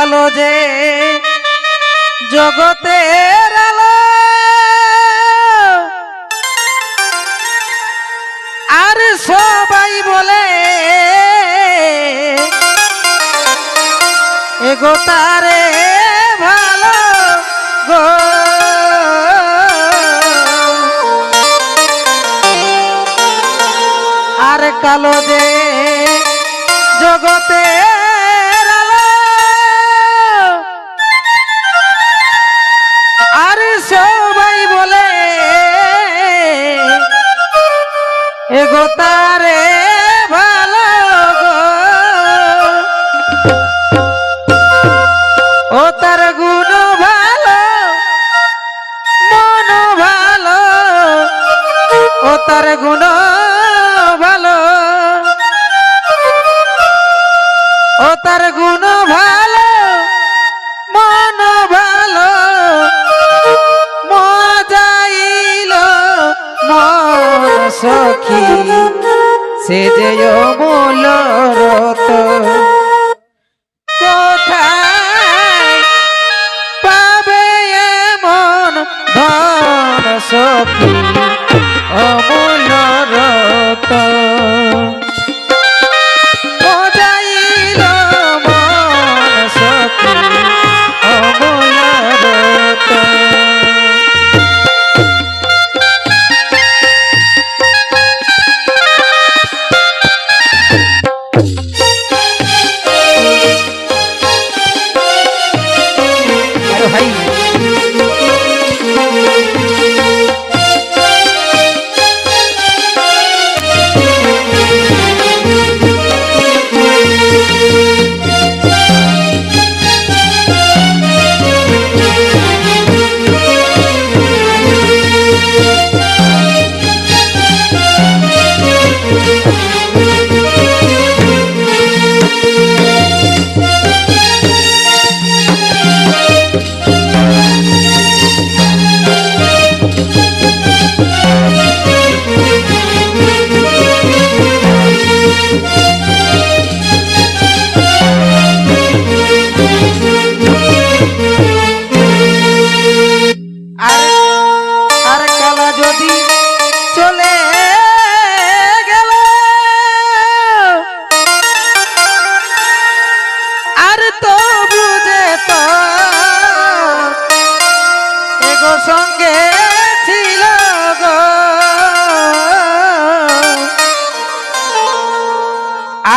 কালো যে জগতের আলো। আর সবাই বলে এগো তারে ভালো গো। আর কালো যে এগো তারে ভালো গো। ও তার গুণ ভালো, মন ভালো। ও তার গুণ ভালো। ও তার গুণ ভালো, মন ভালো। মজাইল মন সখী সে যে মূল রত।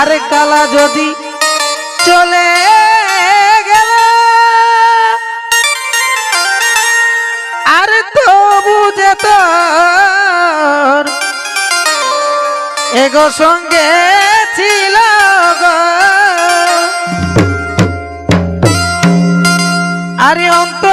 আর কালা যদি চলে গেল। আর তো বুঝে তোর এগো সঙ্গে ছিল আরে অন্তরের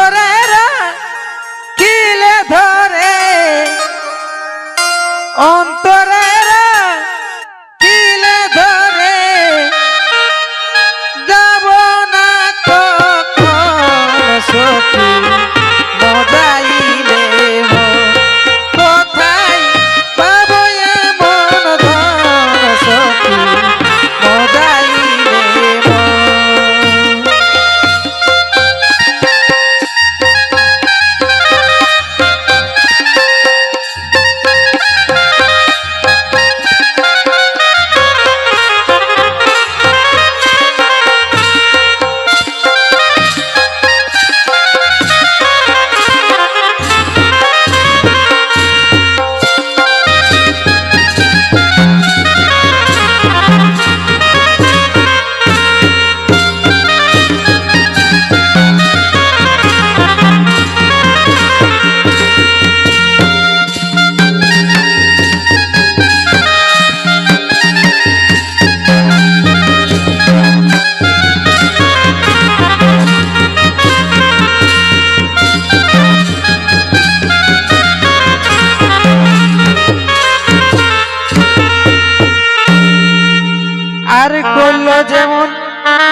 আর করল যেমন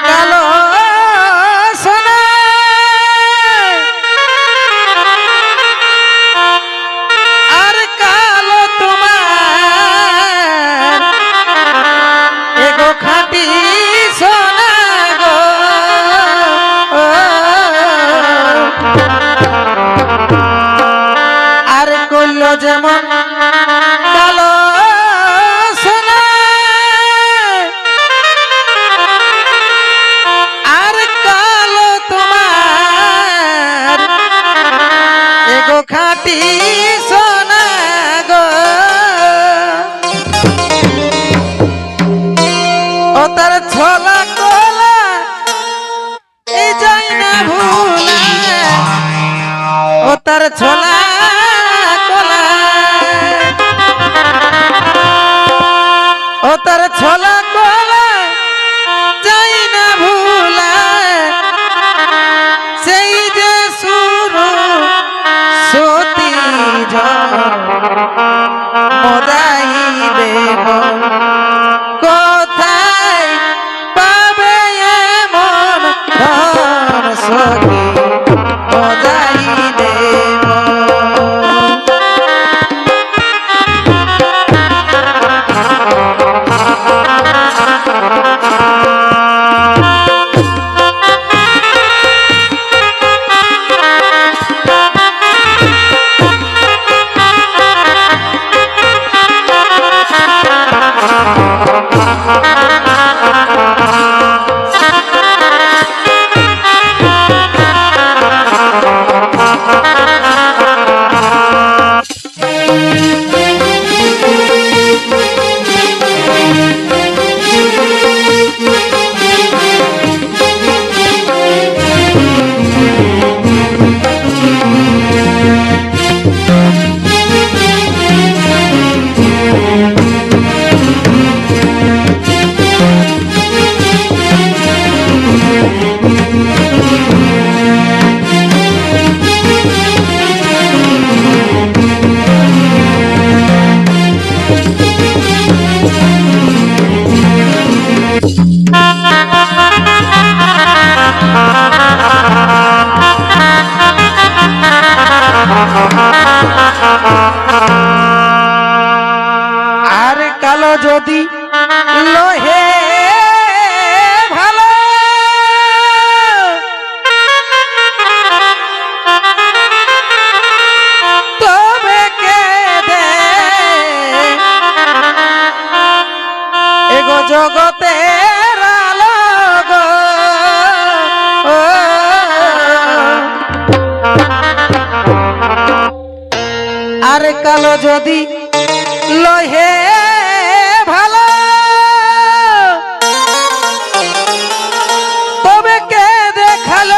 কালো Trola. আর কালো যদি কালো যদি লহে ভালো তবে কে দেখাল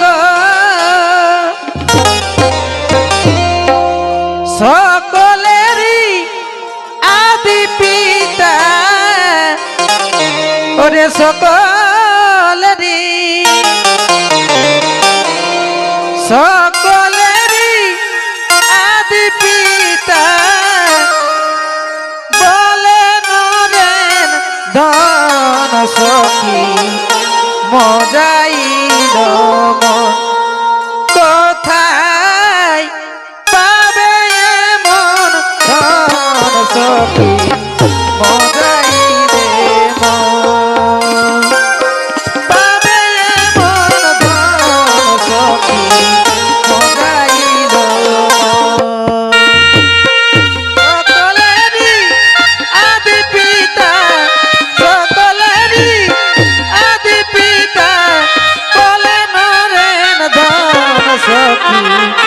গো। সকলেরই আদি পিতা ওরে সকলেরই সখী মজাইল মন। কোথায় পাবে মন সখী? Thank you.